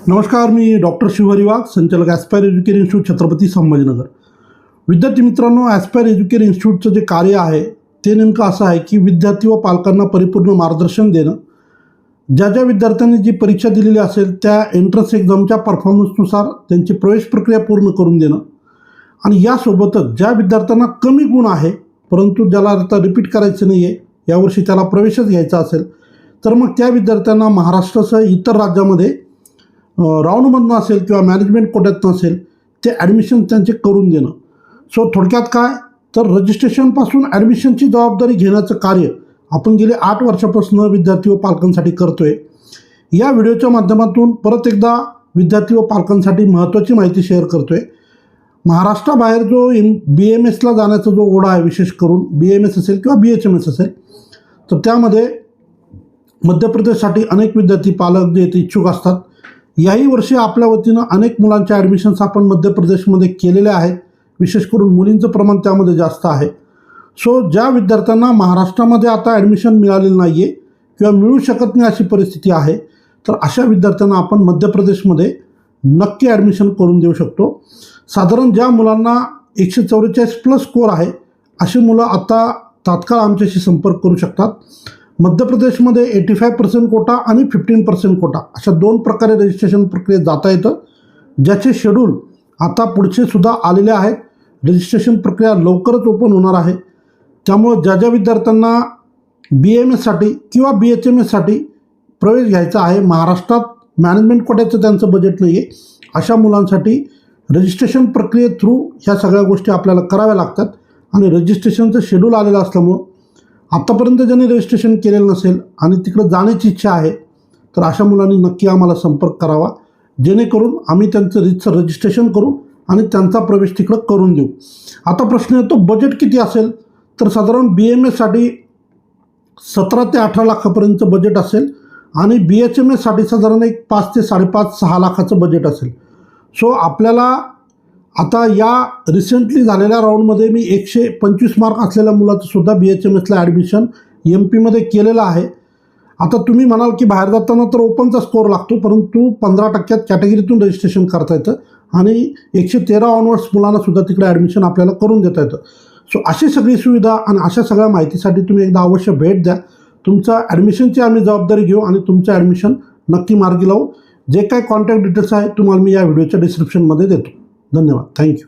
नमस्कार मी डॉक्टर शिवहरी वाघ संचालक aspire education institute Chhatrapati Sambhajinagar. विद्यार्थी मित्रांनो ॲस्पायर एज्युकेशन इन्स्टिट्यूटचं जे कार्य आहे ते नेमकं असं आहे की विद्यार्थी व पालकांना परिपूर्ण मार्गदर्शन देणं. ज्या ज्या विद्यार्थ्यांनी जी परीक्षा दिलेली असेल त्या एंट्रन्स एक्झामच्या परफॉर्मन्सनुसार त्यांची प्रवेश प्रक्रिया पूर्ण करून देणं. आणि यासोबतच ज्या विद्यार्थ्यांना कमी गुण आहे परंतु ज्याला आता रिपीट करायचं नाही आहे यावर्षी त्याला प्रवेशच घ्यायचा असेल तर मग त्या विद्यार्थ्यांना महाराष्ट्रासह इतर राज्यामध्ये राऊंडमधनं असेल किंवा मॅनेजमेंट कोट्यातनं असेल ते ॲडमिशन त्यांचे करून देणं. सो थोडक्यात काय? तर रजिस्ट्रेशनपासून ॲडमिशनची जबाबदारी घेण्याचं कार्य आपण गेले आठ वर्षापासून विद्यार्थी व पालकांसाठी करतो आहे या व्हिडिओच्या माध्यमातून परत एकदा विद्यार्थी व पालकांसाठी महत्त्वाची माहिती शेअर करतो आहे महाराष्ट्राबाहेर जो एम बी एम एसला जाण्याचा जो ओढा आहे विशेष करून बी एम एस असेल किंवा बी एच एम एस असेल तर त्यामध्ये मध्य प्रदेशसाठी अनेक विद्यार्थी पालक जे ते इच्छुक असतात. याही वर्षी आपल्या वतीनं अनेक मुलांच्या ॲडमिशन्स आपण मध्य प्रदेशमध्ये केलेल्या आहेत. विशेष करून मुलींचं प्रमाण त्यामध्ये जास्त आहे. सो ज्या विद्यार्थ्यांना महाराष्ट्रामध्ये आता ॲडमिशन मिळालेलं नाही आहे किंवा मिळू शकत नाही अशी परिस्थिती आहे तर अशा विद्यार्थ्यांना आपण मध्य प्रदेशमध्ये नक्की ॲडमिशन करून देऊ शकतो. साधारण ज्या मुलांना एकशे चौवेचाळीस प्लस स्कोअर आहे अशी मुलं आता तात्काळ आमच्याशी संपर्क करू शकतात. मध्य प्रदेशमध्ये एटी फाय पर्सेंट कोटा आणि फिफ्टीन पर्सेंट कोटा अशा दोन प्रकारे रजिस्ट्रेशन प्रक्रियेत जाता येतं. ज्याचे शेड्यूल आता पुढचे सुद्धा आलेले आहेत. रजिस्ट्रेशन प्रक्रिया लवकरच ओपन होणार आहे. त्यामुळं ज्या ज्या विद्यार्थ्यांना बी एम एससाठी किंवा बी एच एम एससाठी प्रवेश घ्यायचा आहे महाराष्ट्रात मॅनेजमेंट कोट्याचं त्यांचं बजेट नाही आहे अशा मुलांसाठी रजिस्ट्रेशन प्रक्रिये थ्रू ह्या सगळ्या गोष्टी आपल्याला कराव्या लागतात. आणि रजिस्ट्रेशनचं शेड्यूल आलेलं असल्यामुळं आत्तापर्यंत ज्यांनी रजिस्ट्रेशन केलेलं नसेल आणि तिकडं जाण्याची इच्छा आहे तर अशा मुलांनी नक्की आम्हाला संपर्क करावा. जेणेकरून आम्ही त्यांचं रितसर रजिस्ट्रेशन करू आणि त्यांचा प्रवेश तिकडं करून देऊ. आता प्रश्न येतो बजेट किती असेल? तर साधारण बी एम एससाठी सतरा ते अठरा लाखापर्यंत बजेट असेल आणि बी एच एम एससाठी साधारण एक पाच ते साडेपाच सहा लाखाचं बजेट असेल. सो आपल्याला आता या रिसेंटली झालेल्या राऊंडमध्ये मी एकशे पंचवीस मार्क असलेल्या मुलाचं सुद्धा बी एच एम एसला ॲडमिशन एम पीमध्ये केलेलं आहे. आता तुम्ही म्हणाल की बाहेर जाताना तर ओपनचा स्कोअर लागतो परंतु पंधरा टक्क्यात कॅटेगरीतून रजिस्ट्रेशन करता येतं आणि एकशे तेरा ऑनवर्ड्स मुलांना सुद्धा तिकडे ॲडमिशन आपल्याला करून देता येतं. सो अशी सगळी सुविधा आणि अशा सगळ्या माहितीसाठी तुम्ही एकदा अवश्य भेट द्या. तुमच्या ॲडमिशनची आम्ही जबाबदारी घेऊ आणि तुमचं ॲडमिशन नक्की मार्गी लावू. जे काय कॉन्टॅक्ट डिटेल्स आहे तुम्हाला मी या व्हिडिओच्या डिस्क्रिप्शनमध्ये देतो. धन्यवाद थँक्यू